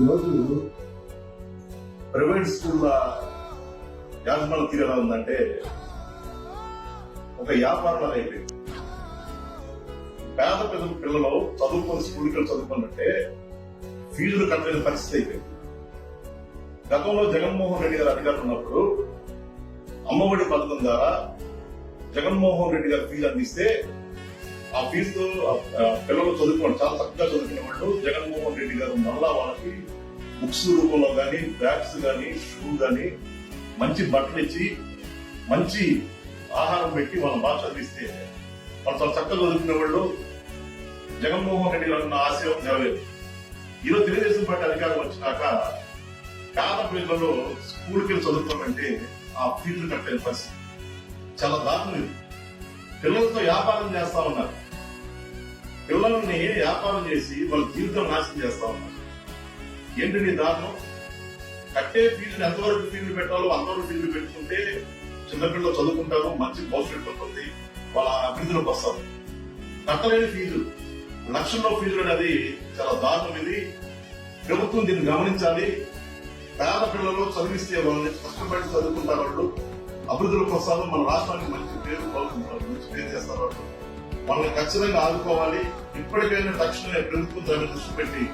ఈరోజు ప్రైవేట్ స్కూళ్ళ యాజమాన్య తీరు ఎలా ఉందంటే ఒక వ్యాపారం అయిపోయింది. పేద పిల్లల పిల్లలు చదువుకొని స్కూల్కి చదువుకున్నట్టే ఫీజులు కట్టలేని పరిస్థితి అయిపోయింది. గతంలో జగన్మోహన్ రెడ్డి గారు అధికారులు ఉన్నప్పుడు అమ్మఒడి పథకం ద్వారా జగన్మోహన్ రెడ్డి గారు ఫీజు అందిస్తే ఆ ఫీజుతో పిల్లలు చదువుకోండి చాలా చక్కగా చదువుకునే వాళ్ళు జగన్మోహన్ బుక్స్ రూపంలో కానీ బ్యాగ్స్ కానీ షూ కానీ మంచి బట్టలు ఇచ్చి మంచి ఆహారం పెట్టి వాళ్ళని బాగా చదివిస్తే వాళ్ళు చాలా చక్కగా చదువుకునే వాళ్ళు జగన్మోహన్ రెడ్డి గారు ఉన్న ఆశయం నెరవేరు. ఈరోజు తెలుగుదేశం పార్టీ అధికారం వచ్చినాక పేద పిల్లలు స్కూల్కి వెళ్ళి చదువుతామంటే ఆ ఫీజులు కట్టే పరిస్థితి. చాలా దారుణం పిల్లలతో వ్యాపారం చేస్తా ఉన్నారు. పిల్లల్ని వ్యాపారం చేసి వాళ్ళ జీవితం నాశనం చేస్తా ఉన్నారు. ఏంటి నీ దారుణం? కట్టే ఫీజులు ఎంతవరకు ఫీజులు పెట్టాలో అంతవరకు ఫీజులు పెట్టుకుంటే చిన్నపిల్లలు చదువుకుంటారు మంచి భవిష్యత్తు ఉంటుంది వాళ్ళ అభివృద్ధిలోకి వస్తారు. కట్టలేని ఫీజులు లక్షల్లో ఫీజులు అనేది చాలా దారుణం ఇది. ప్రభుత్వం దీన్ని గమనించాలి. పేద పిల్లలు చదివిస్తే వాళ్ళని కష్టపడి చదువుకుంటారు వాళ్ళు అభివృద్ధిలోకి వస్తారు మన రాష్ట్రానికి మంచి పేరు కోరుకుంటారు మంచి పేరు చేస్తారు వాళ్ళు. వాళ్ళని ఖచ్చితంగా ఆదుకోవాలి. ఇప్పటికైనా తక్షణమే ప్రభుత్వం దాన్ని దృష్టి పెట్టి